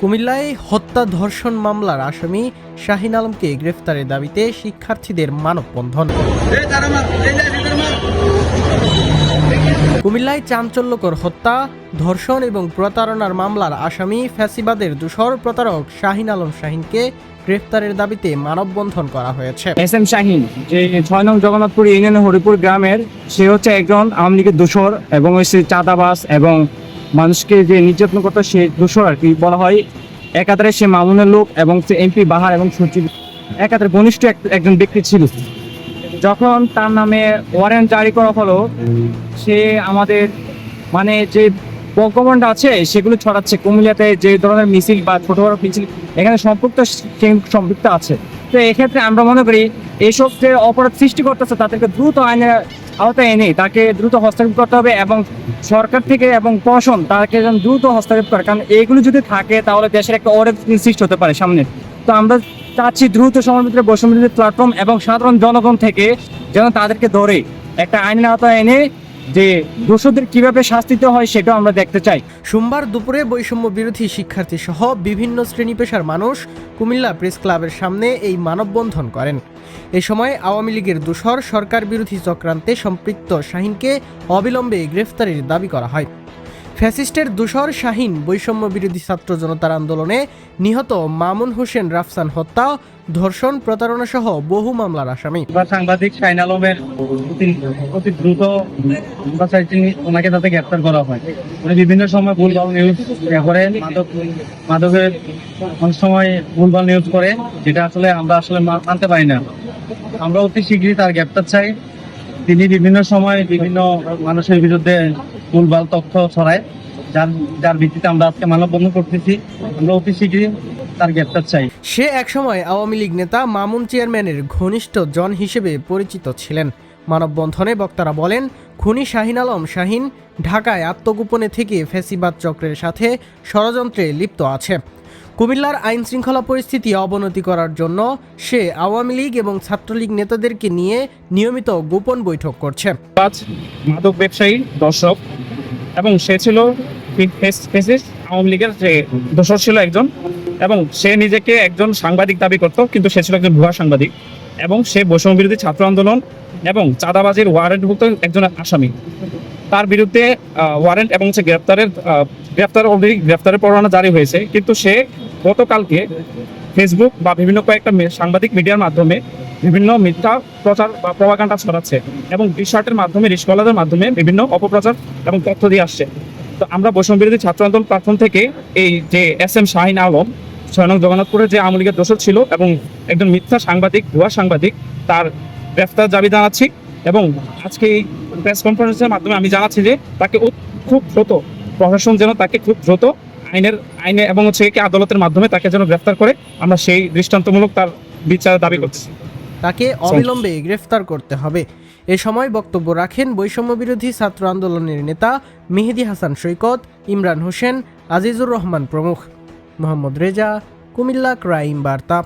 কুমিল্লায় হত্যা ধর্ষণ মামলার আসামি শাহিন আলমকে গ্রেফতারের দাবিতে শিক্ষার্থীদের মানববন্ধন। কুমিল্লায় চাঞ্চল্যকর হত্যা, ধর্ষণ এবং প্রতারণার মামলার আসামি ফ্যাসিবাদের দূষর প্রতারক শাহিন আলম শাহিনকে গ্রেফতারের দাবিতে মানববন্ধন করা হয়েছে। এস এম শাহিন, যে ছয় নং জগন্নাথপুর ইউনিয়নের হরিপুর গ্রামের, সে হচ্ছে একজন আওয়ামী লীগের দোষর এবং হচ্ছে চাঁদাবাস এবং মানুষকে যে নির্যাতন করতো, সে দোষর আর কি। বলা হয়, একাধারে সে মামুনের লোক এবং সে এমপি বাহার এবং সচিব। একাধারে ঘনিষ্ঠ এক- একজন ব্যক্তি ছিল। যখন তার নামে ওয়ারেন্ট জারি করা হলো, সে আমাদের মানে যে প্রজ্ঞাপনটা আছে, সেগুলো ছড়াচ্ছে। কুমিল্লাতে যে ধরনের মিছিল বা ছোট বড় মিছিল, এখানে সম্পৃক্ত সম্পৃক্ত আছে। তো এক্ষেত্রে আমরা মনে করি এইসব যে অপরাধ সৃষ্টি করতেছে, তাদেরকে দ্রুত আইনের আওতায় এনে তাকে দ্রুত হস্তক্ষেপ করতে হবে এবং সরকার থেকে এবং প্রশাসন তাকে যেন দ্রুত হস্তক্ষেপ করে। কারণ এগুলো যদি থাকে, তাহলে দেশের একটা অর্ডার সৃষ্টি হতে পারে সামনে। তো আমরা চাচ্ছি দ্রুত সমাজের ভিতরে বৈষম্য প্ল্যাটফর্ম এবং সাধারণ জনগণ থেকে যেন তাদেরকে ধরে একটা আইনের আওতায় এনে যে দোষদের কীভাবে শাস্তি দিতে হয় সেটাও আমরা দেখতে চাই। সোমবার দুপুরে বৈষম্য বিরোধী শিক্ষার্থী সহ বিভিন্ন শ্রেণি পেশার মানুষ কুমিল্লা প্রেস ক্লাবের সামনে এই মানববন্ধন করেন। এ সময় আওয়ামী লীগের দোষর সরকার বিরোধী চক্রান্তে সম্পৃক্ত শাহিনকে অবিলম্বে গ্রেফতারের দাবি করা হয়। ফ্যাসিস্টের দোসর শাহিন বৈষম্য বিরোধী ছাত্র জনতার আন্দোলনে নিহত মামুন হোসেন রাফসান হত্যা, ধর্ষণ প্রতারণা সহ বহু মামলার আসামি। সাংবাদিক শাইন আলমের অতি- দ্রুত ওনাকে যাতে গ্রেপ্তার করা হয়। উনি বিভিন্ন সময় ভুলভাল নিউজ করে, মাদক, মাদকের অনেক সময় ভুলভাল নিউজ করে, যেটা আসলে আমরা আসলে মানতে পারি না। আমরা অতি শীঘ্রই তার গ্রেপ্তার চাই। তিনি বিভিন্ন সময় বিভিন্ন মানুষের বিরুদ্ধে ভুলভাল তথ্য ছড়ায় যার যার ভিত্তিতে আমরা আজকে মানববন্ধন করতেছি। আমরা অতি শীঘ্রই তার গ্রেপ্তার চাই। সে একসময় আওয়ামী লীগ নেতা মামুন চেয়ারম্যানের ঘনিষ্ঠ জন হিসেবে পরিচিত ছিলেন। মানববন্ধনে বক্তারা বলেন খুনি শাহিন আলম শাহিন ঢাকায় আত্মগোপনে থেকে ফ্যাসিবাদ চক্রের সাথে ষড়যন্ত্রে লিপ্ত আছে। কুমিল্লার আইন শৃঙ্খলা পরিস্থিতি অবনতি করার জন্য সে আওয়ামী লীগ এবং ছাত্রলীগ নেতাদেরকে নিয়ে নিয়মিত গোপন বৈঠক করছে। পাঁচ মাদক ব্যবসায়ী দর্শক এবং সে ছিল আওয়ামী লীগের যে দোষর ছিল একজন, এবং সে নিজেকে একজন সাংবাদিক দাবি করত, কিন্তু সে ছিল একজন ভুয়া সাংবাদিক। এবং সে বৈষম্য বিরোধী ছাত্র আন্দোলন এবং চাঁদাবাজির ওয়ারেন্টভুক্ত একজন আসামি। তার বিরুদ্ধে ওয়ারেন্ট এবং সে গ্রেপ্তারের গ্রেপ্তার অলরেডি গ্রেপ্তারের পরোয়ানা জারি হয়েছে, কিন্তু সে গতকালকে ফেসবুক বা বিভিন্ন কয়েকটা সাংবাদিক মিডিয়ার মাধ্যমে বিভিন্ন মিথ্যা প্রচার বা প্রভাকাণ্ডা ছড়াচ্ছে এবং শার্টের মাধ্যমে রিসকলারের মাধ্যমে বিভিন্ন অপপ্রচার এবং তথ্য দিয়ে আসছে। তো আমরা বৈষম্য বিরোধী ছাত্র আন্দোলন প্ল্যাটফর্ম থেকে এই যে এস এম শাহিন আলম নং জগন্নাথপুরের যে আওয়ামী লীগের দোষর ছিল এবং একজন মিথ্যা সাংবাদিক, ভুয়া সাংবাদিক, তার গ্রেফতার দাবি জানাচ্ছি এবং আজকে এই প্রেস কনফারেন্সের মাধ্যমে আমি জানাচ্ছি যে তাকে খুব দ্রুত, প্রশাসন যেন তাকে খুব দ্রুত আইনের, আইনে এবং হচ্ছে আদালতের মাধ্যমে তাকে যেন গ্রেফতার করে, আমরা সেই দৃষ্টান্তমূলক তার বিচার দাবি করছি। তাকে অবিলম্বে গ্রেফতার করতে হবে। এ সময় বক্তব্য রাখেন বৈষম্য বিরোধী ছাত্র আন্দোলনের নেতা মেহেদি হাসান সৈকত ইমরান হোসেন আজিজুর রহমান প্রমুখ। মোহাম্মদ রেজা কুমিল্লা ক্রাইম বার্তা।